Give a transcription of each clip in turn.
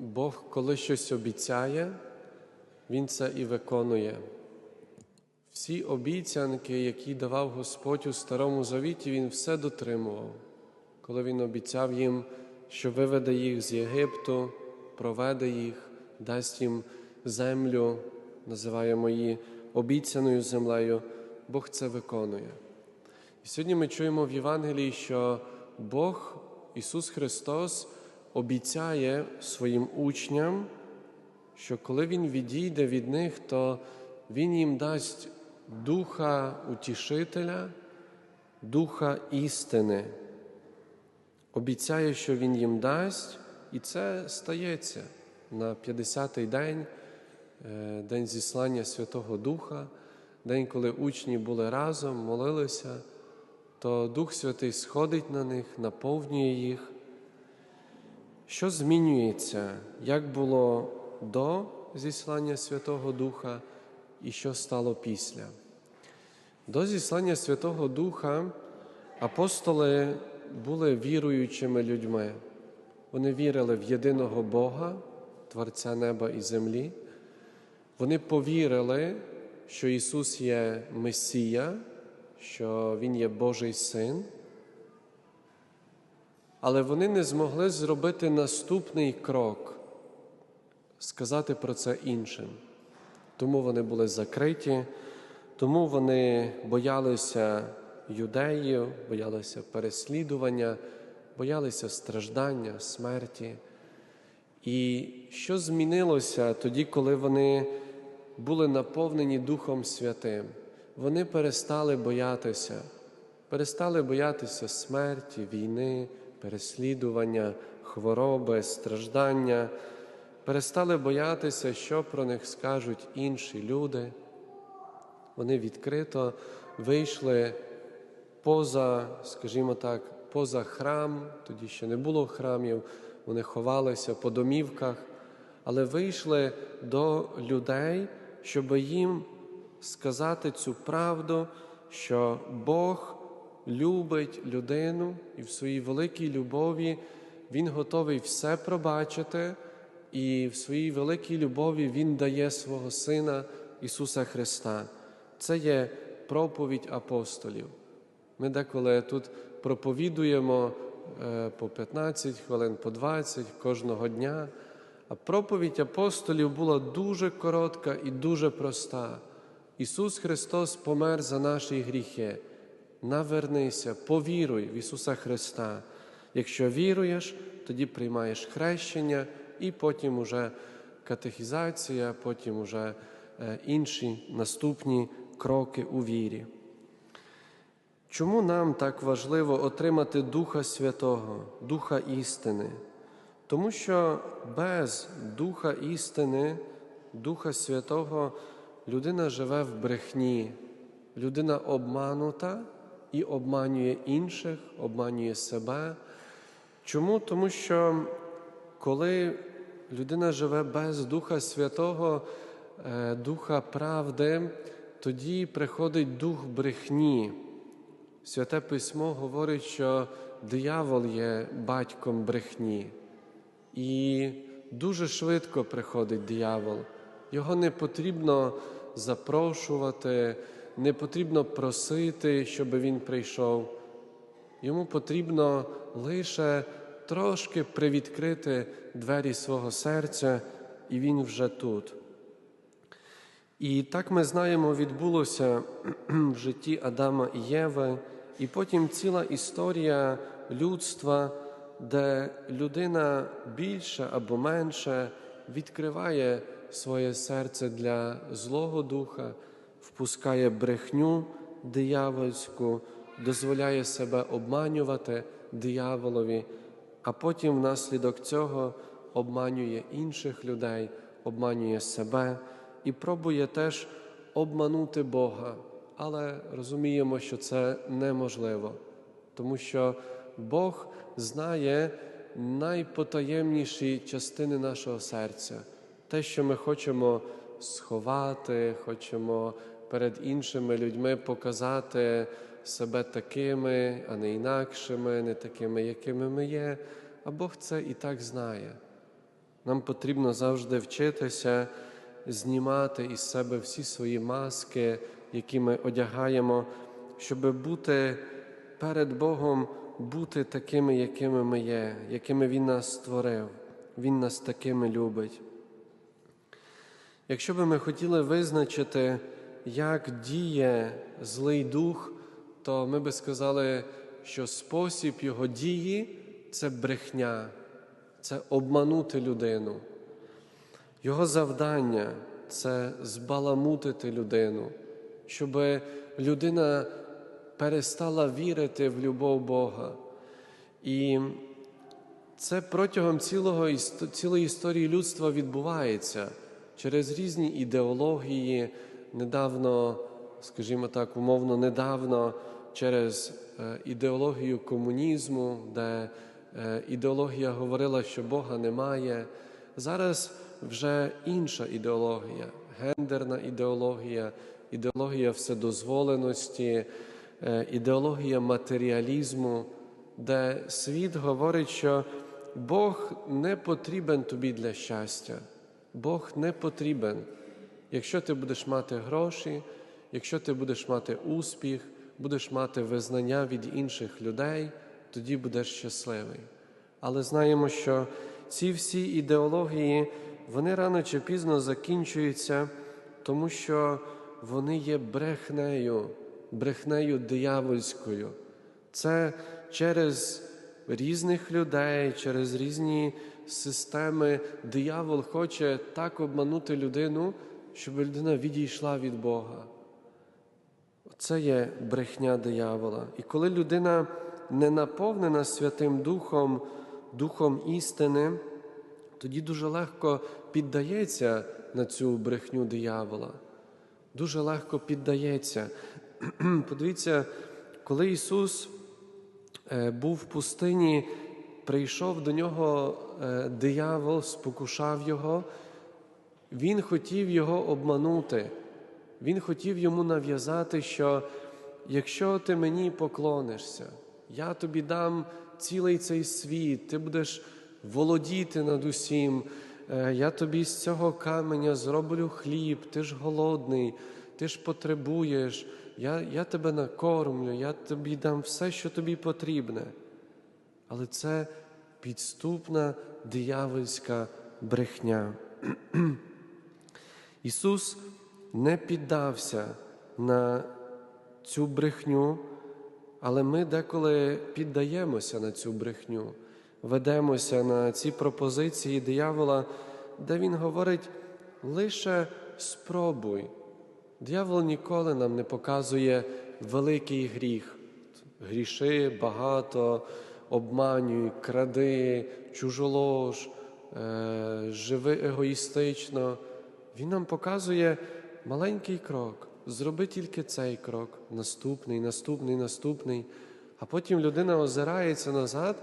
Бог, коли щось обіцяє, Він це і виконує. Всі обіцянки, які давав Господь у Старому Завіті, Він все дотримував. Коли Він обіцяв їм, що виведе їх з Єгипту, проведе їх, дасть їм землю, називаємо її обіцяною землею, Бог це виконує. І сьогодні ми чуємо в Євангелії, що Бог, Ісус Христос, обіцяє своїм учням, що коли Він відійде від них, то Він їм дасть Духа Утішителя, Духа істини. Обіцяє, що Він їм дасть, і це стається на 50-й день, е, день зіслання Святого Духа, день, коли учні були разом, молилися, то Дух Святий сходить на них, наповнює їх. Що змінюється, як було до зіслання Святого Духа і що стало після? До зіслання Святого Духа апостоли були віруючими людьми. Вони вірили в єдиного Бога, Творця неба і землі. Вони повірили, що Ісус є Месія, що Він є Божий Син. Але вони не змогли зробити наступний крок, сказати про це іншим. Тому вони були закриті, тому вони боялися юдеїв, боялися переслідування, боялися страждання, смерті. І що змінилося тоді, коли вони були наповнені Духом Святим? Вони перестали боятися, перестали боятися смерті, війни, переслідування, хвороби, страждання, перестали боятися, що про них скажуть інші люди. Вони відкрито вийшли поза, скажімо так, поза храм, тоді ще не було храмів, вони ховалися по домівках, але вийшли до людей, щоб їм сказати цю правду, що Бог любить людину і в своїй великій любові Він готовий все пробачити, і в своїй великій любові Він дає свого Сина Ісуса Христа. Це є проповідь апостолів. Ми деколи тут проповідуємо е, по 15 хвилин, по 20 кожного дня. А проповідь апостолів була дуже коротка і дуже проста. Ісус Христос помер за наші гріхи. Навернися, повіруй в Ісуса Христа. Якщо віруєш, тоді приймаєш хрещення і потім уже катехізація, потім уже е, інші наступні кроки у вірі. Чому нам так важливо отримати Духа Святого, Духа істини? Тому що без Духа істини, Духа Святого людина живе в брехні, людина обманута і обманює інших, обманює себе. Чому? Тому що коли людина живе без Духа Святого, е, Духа правди, тоді приходить дух брехні. Святе Письмо говорить, що диявол є батьком брехні. І дуже швидко приходить диявол. Його не потрібно запрошувати, не потрібно просити, щоб він прийшов. Йому потрібно лише трошки привідкрити двері свого серця, і він вже тут. І так ми знаємо, відбулося в житті Адама і Єви, і потім ціла історія людства, де людина більше або менше відкриває своє серце для Злого Духа, впускає брехню диявольську, дозволяє себе обманювати дияволові, а потім внаслідок цього обманює інших людей, обманює себе і пробує теж обманути Бога. Але розуміємо, що це неможливо, тому що Бог знає найпотаємніші частини нашого серця, те, що ми хочемо сховати, хочемо перед іншими людьми показати себе такими, а не інакшими, не такими, якими ми є, а Бог це і так знає. Нам потрібно завжди вчитися знімати із себе всі свої маски, які ми одягаємо, щоб бути перед Богом, бути такими, якими ми є, якими Він нас створив. Він нас такими любить. Якщо би ми хотіли визначити, як діє злий дух, то ми би сказали, що спосіб його дії це брехня, це обманути людину. Його завдання це збаламутити людину, щоб людина перестала вірити в любов Бога. І це протягом цілого, цілої історії людства відбувається через різні ідеології, недавно, скажімо так, умовно, недавно через е, ідеологію комунізму, де е, ідеологія говорила, що Бога немає. Зараз вже інша ідеологія, гендерна ідеологія, ідеологія вседозволеності, е, ідеологія матеріалізму, де світ говорить, що Бог не потрібен тобі для щастя. Бог не потрібен. Якщо ти будеш мати гроші, якщо ти будеш мати успіх, будеш мати визнання від інших людей, тоді будеш щасливий. Але знаємо, що ці всі ідеології, вони рано чи пізно закінчуються, тому що вони є брехнею, брехнею диявольською. Це через різних людей, через різні системи диявол хоче так обманути людину, щоб людина відійшла від Бога. Це є брехня диявола. І коли людина не наповнена Святим Духом, Духом істини, тоді дуже легко піддається на цю брехню диявола. Дуже легко піддається. Подивіться, коли Ісус е, був в пустині, прийшов до нього е, диявол, спокушав його, він хотів його обманути. Він хотів йому нав'язати, що якщо ти мені поклонишся, я тобі дам цілий цей світ, ти будеш володіти над усім, е, я тобі з цього каменя зроблю хліб, ти ж голодний, ти ж потребуєш, я, я тебе накормлю, я тобі дам все, що тобі потрібне. Але це підступна диявольська брехня. Ісус не піддався на цю брехню, але ми деколи піддаємося на цю брехню, ведемося на ці пропозиції диявола, де він говорить лише спробуй. Диявол ніколи нам не показує великий гріх. Гріши багато, обманюй, кради, чужолож, е, живи егоїстично. Він нам показує маленький крок. Зроби тільки цей крок, наступний, наступний, наступний. А потім людина озирається назад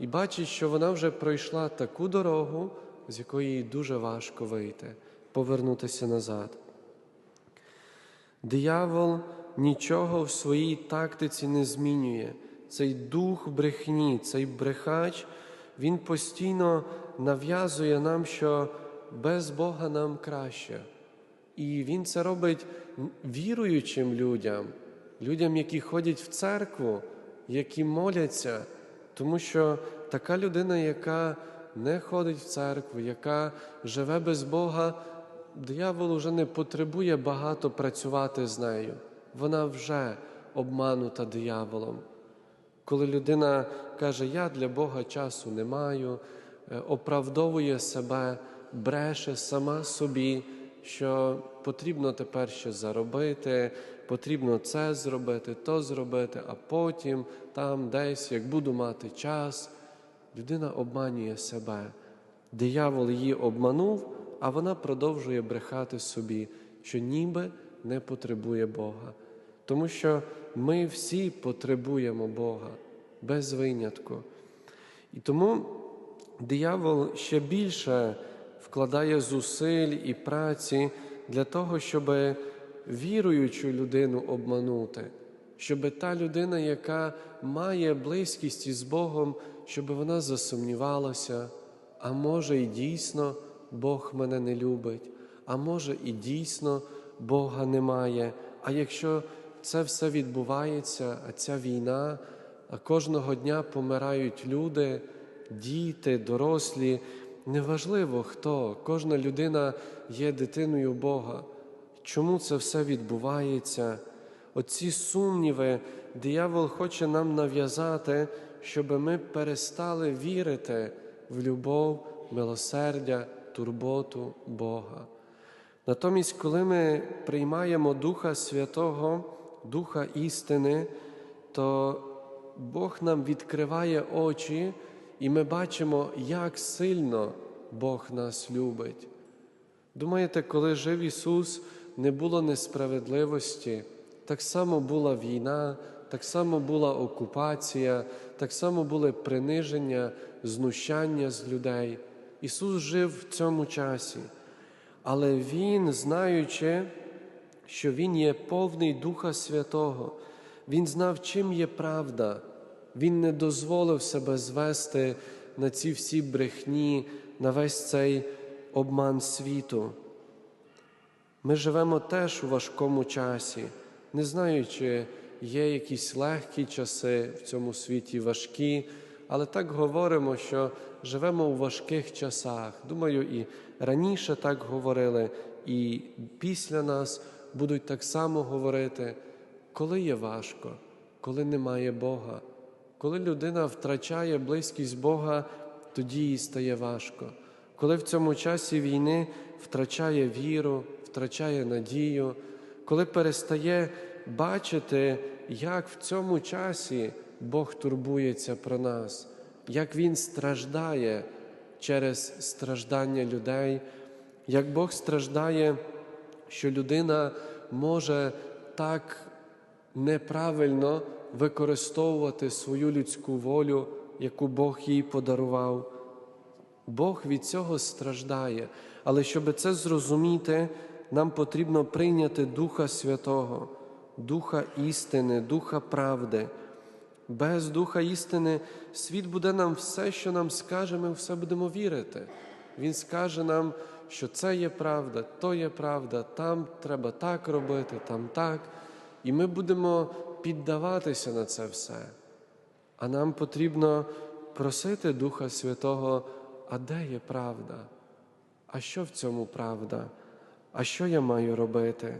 і бачить, що вона вже пройшла таку дорогу, з якої їй дуже важко вийти, повернутися назад. Диявол нічого в своїй тактиці не змінює. Цей дух брехні, цей брехач, він постійно нав'язує нам, що без Бога нам краще. І він це робить віруючим людям, людям, які ходять в церкву, які моляться, тому що така людина, яка не ходить в церкву, яка живе без Бога, диявол вже не потребує багато працювати з нею. Вона вже обманута дияволом. Коли людина каже, я для Бога часу не маю, е, оправдовує себе, бреше сама собі, що потрібно тепер ще заробити, потрібно це зробити, то зробити, а потім там десь, як буду мати час, людина обманює себе. Диявол її обманув, а вона продовжує брехати собі, що ніби не потребує Бога. Тому що ми всі потребуємо Бога без винятку. І тому диявол ще більше вкладає зусиль і праці для того, щоб віруючу людину обманути, щоб та людина, яка має близькість із Богом, щоб вона засумнівалася, а може і дійсно Бог мене не любить, а може і дійсно Бога немає. А якщо це все відбувається, а ця війна, а кожного дня помирають люди, діти, дорослі, неважливо хто, кожна людина є дитиною Бога. Чому це все відбувається? Оці сумніви диявол хоче нам нав'язати, щоб ми перестали вірити в любов, милосердя, турботу Бога. Натомість, коли ми приймаємо Духа Святого, Духа істини, то Бог нам відкриває очі, і ми бачимо, як сильно Бог нас любить. Думаєте, коли жив Ісус, не було несправедливості, так само була війна, так само була окупація, так само були приниження, знущання з людей. Ісус жив в цьому часі, але Він, знаючи, що Він є повний Духа Святого, Він знав, чим є правда. Він не дозволив себе звести на ці всі брехні, на весь цей обман світу. Ми живемо теж у важкому часі, не знаю, чи є якісь легкі часи в цьому світі важкі, але так говоримо, що живемо у важких часах. Думаю, і раніше так говорили, і після нас будуть так само говорити, коли є важко, коли немає Бога. Коли людина втрачає близькість Бога, тоді їй стає важко. Коли в цьому часі війни втрачає віру, втрачає надію, коли перестає бачити, як в цьому часі Бог турбується про нас, як Він страждає через страждання людей, як Бог страждає, що людина може так неправильно використовувати свою людську волю, яку Бог їй подарував. Бог від цього страждає, але щоб це зрозуміти, нам потрібно прийняти Духа Святого, Духа істини, Духа правди. Без Духа істини світ буде нам все, що нам скаже, ми все будемо вірити. Він скаже нам, що це є правда, то є правда, там треба так робити, там так. І ми будемо піддаватися на це все. А нам потрібно просити Духа Святого, а де є правда? А що в цьому правда? А що я маю робити?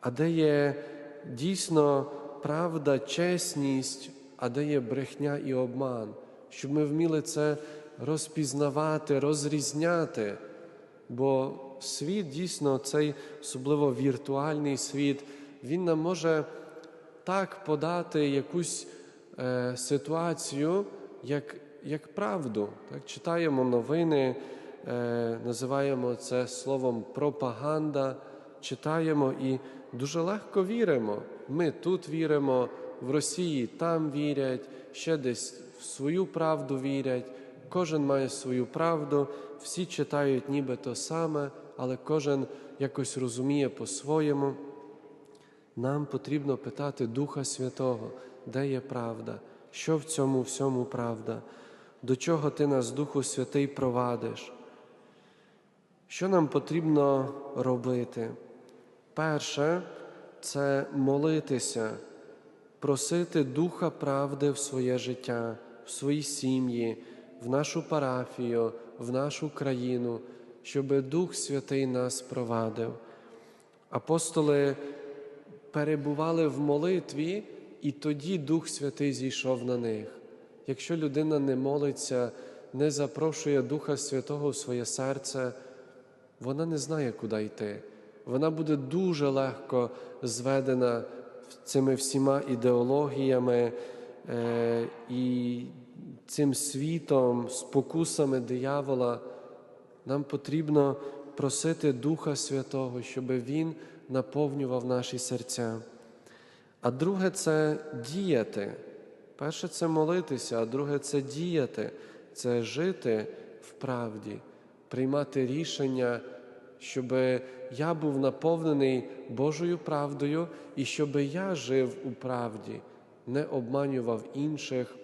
А де є дійсно правда, чесність, а де є брехня і обман, щоб ми вміли це розпізнавати, розрізняти. Бо світ дійсно, цей особливо віртуальний світ, він нам може так подати якусь е, ситуацію, як як правду. Так? Читаємо новини, е, називаємо це словом пропаганда, читаємо і дуже легко віримо. Ми тут віримо, в Росії там вірять, ще десь в свою правду вірять. Кожен має свою правду, всі читають ніби то саме, але кожен якось розуміє по-своєму. Нам потрібно питати Духа Святого, де є правда, що в цьому всьому правда, до чого ти нас, Духу Святий, провадиш. Що нам потрібно робити? Перше, це молитися, просити Духа правди в своє життя, в свої сім'ї, в нашу парафію, в нашу країну, щоб Дух Святий нас провадив. Апостоли перебували в молитві, і тоді Дух Святий зійшов на них. Якщо людина не молиться, не запрошує Духа Святого в своє серце, вона не знає, куди йти. Вона буде дуже легко зведена цими всіма ідеологіями е, і цим світом, спокусами диявола. Нам потрібно просити Духа Святого, щоб Він наповнював наші серця. А друге це діяти. Перше це молитися, а друге це діяти, це жити в правді, приймати рішення, щоб я був наповнений Божою правдою і щоб я жив у правді, не обманював інших,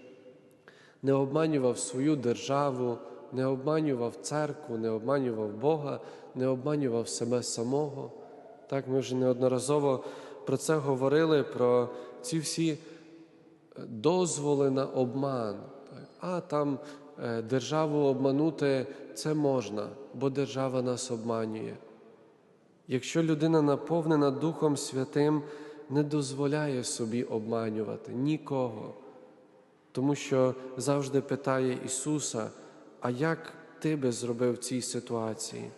не обманював свою державу, не обманював церкву, не обманював Бога, не обманював себе самого. Так, ми вже неодноразово про це говорили, про ці всі дозволи на обман. А там е, державу обманути це можна, бо держава нас обманює. Якщо людина наповнена Духом Святим, не дозволяє собі обманювати нікого, тому що завжди питає Ісуса, а як ти би зробив в цій ситуації?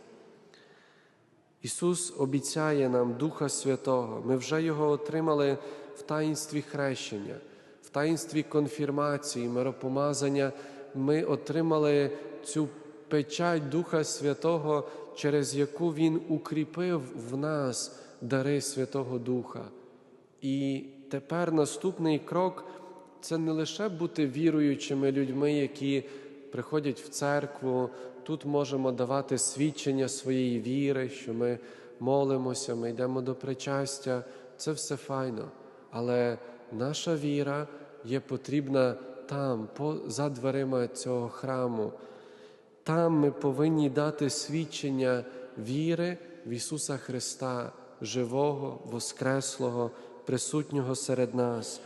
Ісус обіцяє нам Духа Святого. Ми вже Його отримали в таїнстві хрещення, в таїнстві конфірмації, миропомазання. Ми отримали цю печать Духа Святого, через яку Він укріпив в нас дари Святого Духа. І тепер наступний крок це не лише бути віруючими людьми, які приходять в церкву. Тут можемо давати свідчення своєї віри, що ми молимося, ми йдемо до причастя. Це все файно. Але наша віра є потрібна там, за дверима цього храму. Там ми повинні дати свідчення віри в Ісуса Христа, живого, воскреслого, присутнього серед нас.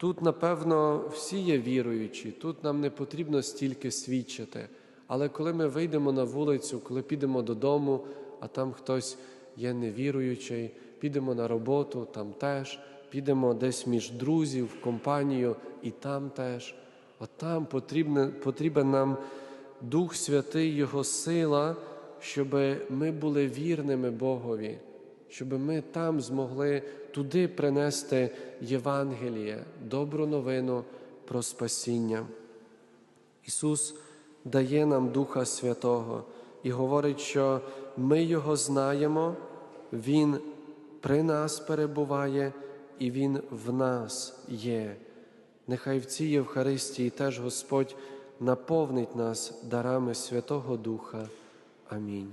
Тут, напевно, всі є віруючі, тут нам не потрібно стільки свідчити. Але коли ми вийдемо на вулицю, коли підемо додому, а там хтось є невіруючий, підемо на роботу, там теж, підемо десь між друзів, в компанію, і там теж. От там потрібен, потрібен нам Дух Святий, Його сила, щоб ми були вірними Богові, щоб ми там змогли туди принести Євангеліє, добру новину про спасіння. Ісус дає нам Духа Святого і говорить, що ми Його знаємо, Він при нас перебуває і Він в нас є. Нехай в цій Євхаристії теж Господь наповнить нас дарами Святого Духа. Амінь.